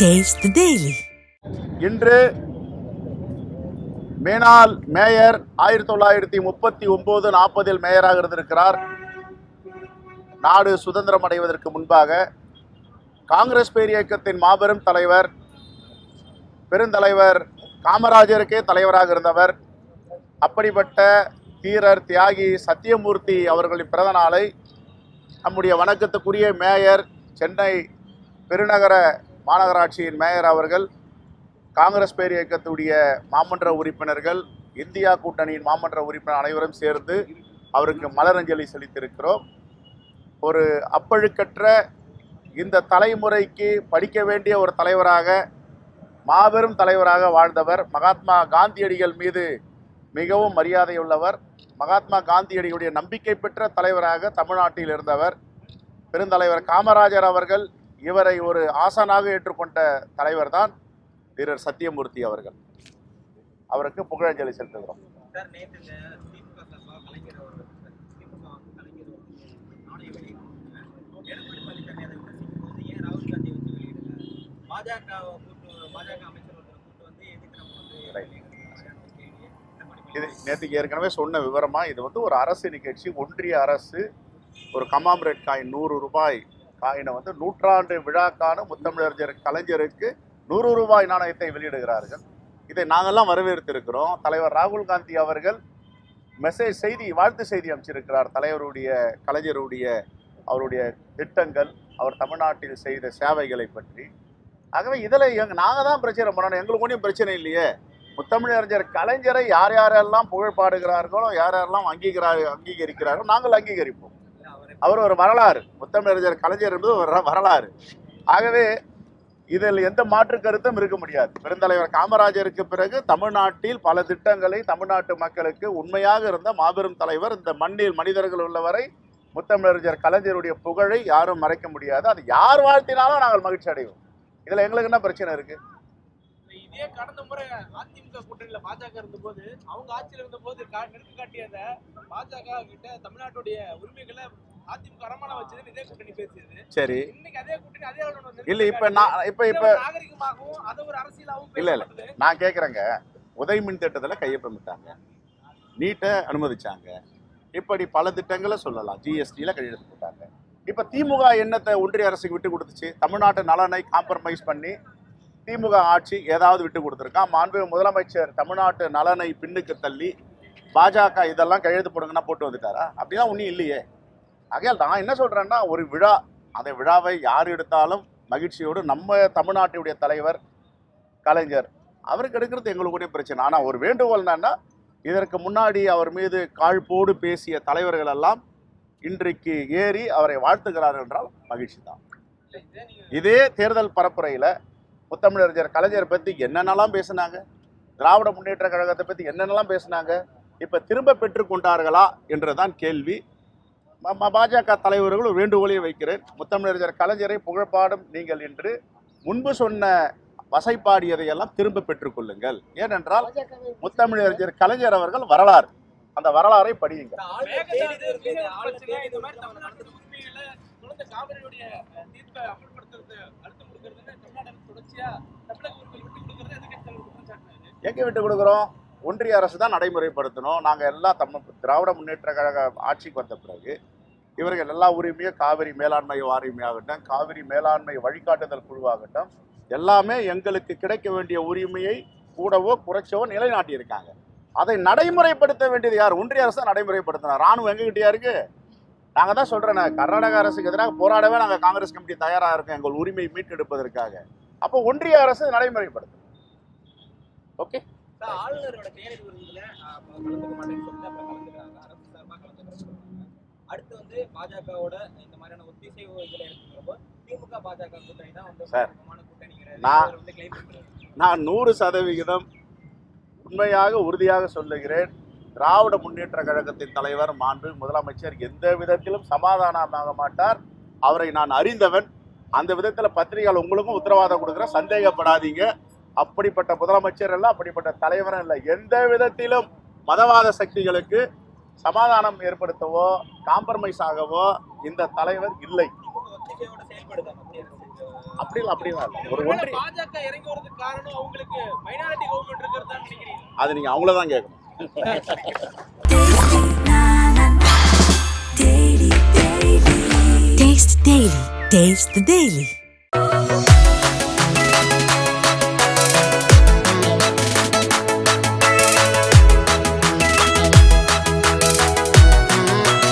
Taste daily இன்று மேனால் mayor ஆயிரத்தி தொள்ளாயிரத்தி முப்பத்தி ஒன்பது நாற்பதில் மேயராக இருந்திருக்கிறார். நாடு சுதந்திரம் அடைவதற்கு முன்பாக காங்கிரஸ் பேரியக்கத்தின் மாபெரும் தலைவர் பெருந்தலைவர் காமராஜருக்கே தலைவராக இருந்தவர். அப்படிப்பட்ட தீரர் தியாகி சத்தியமூர்த்தி அவர்களின் பிறந்த நாளை நம்முடைய வணக்கத்துக்குரிய மேயர் சென்னை பெருநகர மாநகராட்சியின் மேயர் அவர்கள் காங்கிரஸ் பேர் இயக்கத்துடைய மாமன்ற உறுப்பினர்கள் இந்தியா கூட்டணியின் மாமன்ற உறுப்பினர் அனைவரும் சேர்ந்து அவருக்கு மலரஞ்சலி செலுத்தியிருக்கிறோம். ஒரு அப்பழுக்கற்ற இந்த தலைமுறைக்கு படிக்க வேண்டிய ஒரு தலைவராக மாபெரும் தலைவராக வாழ்ந்தவர் மகாத்மா காந்தியடிகள் மீது மிகவும் மரியாதையுள்ளவர். மகாத்மா காந்தியடிகளுடைய நம்பிக்கை பெற்ற தலைவராக தமிழ்நாட்டில் இருந்தவர். பெருந்தலைவர் காமராஜர் அவர்கள் இவரை ஒரு ஆசானாக ஏற்றுக்கொண்ட தலைவர்தான் வீரர் சத்தியமூர்த்தி அவர்கள். அவருக்கு புகழஞ்சலி செலுத்துகிறோம். இது நேற்றுக்கு ஏற்கனவே சொன்ன விவரமா இது வந்து ஒரு அரசு நிகழ்ச்சி. ஒன்றிய அரசு ஒரு கமாமரேட் காயின் நூறு ரூபாய் காயினை வந்து நூற்றாண்டு விழாக்கான முத்தமிழறிஞர் கலைஞருக்கு நூறு ரூபாய் நாணயத்தை வெளியிடுகிறார்கள். இதை நாங்கள்லாம் வரவேற்றிருக்கிறோம் தலைவர் ராகுல் காந்தி அவர்கள் மெசேஜ் செய்தி வாழ்த்து செய்தி அமைச்சிருக்கிறார் தலைவருடைய கலைஞருடைய அவருடைய திட்டங்கள் அவர் தமிழ்நாட்டில் செய்த சேவைகளை பற்றி. ஆகவே இதில் எங் நாங்கள் தான் பிரச்சனை பண்ணணும். எங்களுக்கு ஒன்றும் பிரச்சனை இல்லையே. முத்தமிழறிஞர் கலைஞரை யார் யாரெல்லாம் புகழ் பாடுகிறார்களோ யார் யாரெல்லாம் அங்கீகரா அங்கீகரிக்கிறார்களோ நாங்கள் அங்கீகரிப்போம். அவர் ஒரு வரலாறு. முத்தமிழறிஞர் கலைஞர் என்பது ஒரு வரலாறு. ஆகவே இதில் எந்த மாற்று கருத்தும் இருக்க முடியாது. பெருந்தலைவர் காமராஜருக்கு பிறகு தமிழ்நாட்டில் பல திட்டங்களை தமிழ்நாட்டு மக்களுக்கு உண்மையாக இருந்த மாபெரும் தலைவர் இந்த மண்ணில் மனிதர்கள் உள்ளவரை முத்தமிழறிஞர் கலைஞருடைய புகழை யாரும் மறைக்க முடியாது. அது யார் வாழ்த்தினாலும் நாங்கள் மகிழ்ச்சி அடைவோம். இதில் எங்களுக்கு என்ன பிரச்சனை இருக்கு? இதே கடந்த முறை அதிமுக கூட்டணியில பாஜக இருந்தபோது அவங்க ஆட்சியில் இருந்தபோது போது காட்டியத பாஜக கிட்ட தமிழ்நாட்டுடைய உரிமைகளை அதிமுக அரமானம் வச்சது இதே கூட்டணி பேசியது. சரி. இன்னைக்கு அதே கூட்டணி அதே இல்ல இப்ப நான் இப்ப இப்ப நாகரிகமாகவும் அதை ஒரு அரசியலாகவும் இல்ல, இல்ல. நான் கேட்குறேங்க உதய் மின் திட்டத்தில் கையொப்பமிட்டாங்க நீட்டை அனுமதிச்சாங்க. இப்படி பல திட்டங்களை சொல்லலாம். ஜிஎஸ்டியில் கையெழுத்து போட்டாங்க. இப்போ திமுக என்னத்தை ஒன்றிய அரசுக்கு விட்டு கொடுத்துச்சு. தமிழ்நாட்டு நலனை காம்ப்ரமைஸ் பண்ணி திமுக ஆட்சி ஏதாவது விட்டு கொடுத்துருக்கான் மாண்பு முதலமைச்சர் தமிழ்நாட்டு நலனை பின்னுக்கு தள்ளி பாஜக இதெல்லாம் கையெழுத்து போடுங்கன்னா போட்டு வந்துட்டாரா? அப்படிலாம் ஒன்றும் இல்லையே. ஆகையால் நான் என்ன சொல்கிறேன்னா ஒரு விழா அந்த விழாவை யார் எடுத்தாலும் மகிழ்ச்சியோடு நம்ம தமிழ்நாட்டினுடைய தலைவர் கலைஞர் அவருக்கு எடுக்கிறது எங்களுக்குடைய பிரச்சனை. ஆனால் ஒரு வேண்டுகோள் என்னன்னா இதற்கு முன்னாடி அவர் மீது காழ்ப்போடு பேசிய தலைவர்கள் எல்லாம் இன்றைக்கு ஏறி அவரை வாழ்த்துகிறார் என்றால் மகிழ்ச்சி தான். இதே தேர்தல் பரப்புரையில் முத்தமிழறிஞர் கலைஞர் பற்றி என்னென்னலாம் பேசினாங்க? திராவிட முன்னேற்ற கழகத்தை பற்றி என்னென்னலாம் பேசினாங்க? இப்போ திரும்ப பெற்றுக்கொண்டார்களா என்றுதான் கேள்வி. பாஜக தலைவர்கள் ஒரு வேண்டுகோளை வைக்கிறேன். முத்தமிழறிஞர் கலைஞரை புகழ்பாடும் நீங்கள் என்று முன்பு சொன்ன வசைப்பாடியதையெல்லாம் திரும்ப பெற்றுக்கொள்ளுங்கள் ஏனென்றால் முத்தமிழறிஞர் கலைஞர் அவர்கள் வரலாறு. அந்த வரலாறை படியுங்கள். எங்க விட்டு கொடுக்குறோம்? ஒன்றிய அரசு தான் நடைமுறைப்படுத்தணும். நாங்கள் எல்லாம் தமிழ் திராவிட முன்னேற்ற கழக ஆட்சிக்கு வந்த பிறகு இவர்கள் எல்லா உரிமையும் காவிரி மேலாண்மை வாரியமாகட்டும் காவிரி மேலாண்மை வழிகாட்டுதல் குழுவாகட்டும் எல்லாமே எங்களுக்கு கிடைக்க வேண்டிய உரிமையை கூடவோ குறைச்சவோ நிலைநாட்டியிருக்காங்க. அதை நடைமுறைப்படுத்த வேண்டியது யார்? ஒன்றிய அரசு தான் நடைமுறைப்படுத்தினார் ராணுவம் எங்ககிட்டயா இருக்கு? நாங்கள் தான் சொல்கிறேன் கர்நாடக அரசுக்கு எதிராக போராடவே நாங்கள் காங்கிரஸ் கமிட்டி தயாராக இருக்கோம். எங்கள் உரிமையை மீட்டெடுப்பதற்காக. அப்போ ஒன்றிய அரசு நடைமுறைப்படுத்தும். ஓகே? ஆளுநரோட கலந்துக்க மாட்டேன்னு சொல்லிட்டு கலந்துக்கிறாங்க. வந்து பாஜகவோட இந்த மாதிரியான ஒத்திசைவு இதுல இருக்கிறப்போ திமுக பாஜக கூட்டணி தான் வந்து சார், கூட்டணிங்கிற நான்- நூறு சதவிகிதம் உண்மையாக உறுதியாக சொல்லுகிறேன். திராவிட முன்னேற்ற கழகத்தின் தலைவர் மாண்பு முதலமைச்சர் எந்த விதத்திலும் சமாதானமாக மாட்டார். அவரை நான் அறிந்தவன். அந்த விதத்தில் பத்திரிகையாளர் உங்களுக்கும் உத்தரவாதம் கொடுக்குறேன். சந்தேகப்படாதீங்க. அப்படிப்பட்ட முதலமைச்சர் இல்லை அப்படிப்பட்ட தலைவரும் இல்லை எந்த விதத்திலும் மதவாத சக்திகளுக்கு சமாதானம் ஏற்படுத்தவோ காம்ப்ரமைஸ் ஆகவோ இந்த தலைவர் இல்லை. அப்படிலாம் அப்படிலாம் இல்லை. ஒரு ஒன்றிய பாஜக இறங்கி வரதுக்கு காரணம் அவங்களுக்கு மைனாரிட்டி கவர்மெண்ட் இருக்கிறதா நினைக்கிறீங்க? அது நீங்கள் அவங்கள தான் கேட்கணும். Taste Daily. Taste the Daily.